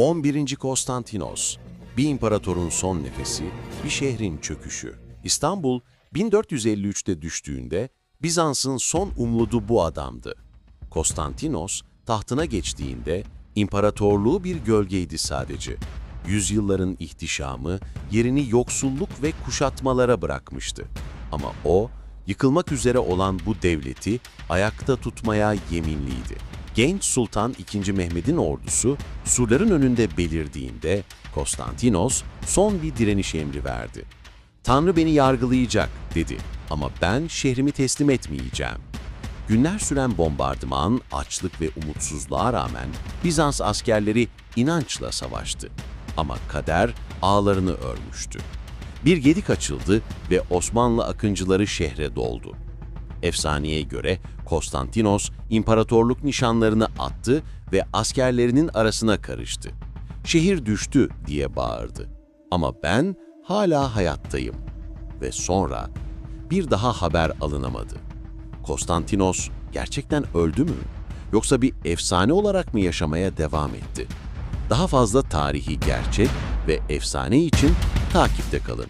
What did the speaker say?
11. Konstantinos, bir imparatorun son nefesi, bir şehrin çöküşü. İstanbul 1453'te düştüğünde Bizans'ın son umludu bu adamdı. Konstantinos tahtına geçtiğinde imparatorluğu bir gölgeydi sadece. Yüzyılların ihtişamı yerini yoksulluk ve kuşatmalara bırakmıştı. Ama o, yıkılmak üzere olan bu devleti ayakta tutmaya yeminliydi. Genç Sultan II. Mehmet'in ordusu surların önünde belirdiğinde Konstantinos son bir direniş emri verdi. Tanrı beni yargılayacak dedi ama ben şehrimi teslim etmeyeceğim. Günler süren bombardıman, açlık ve umutsuzluğa rağmen Bizans askerleri inançla savaştı. Ama kader ağlarını örmüştü. Bir gedik açıldı ve Osmanlı akıncıları şehre doldu. Efsaneye göre Konstantinos imparatorluk nişanlarını attı ve askerlerinin arasına karıştı. Şehir düştü diye bağırdı. Ama ben hala hayattayım. Ve sonra bir daha haber alınamadı. Konstantinos gerçekten öldü mü? Yoksa bir efsane olarak mı yaşamaya devam etti? Daha fazla tarihi gerçek ve efsane için takipte kalın.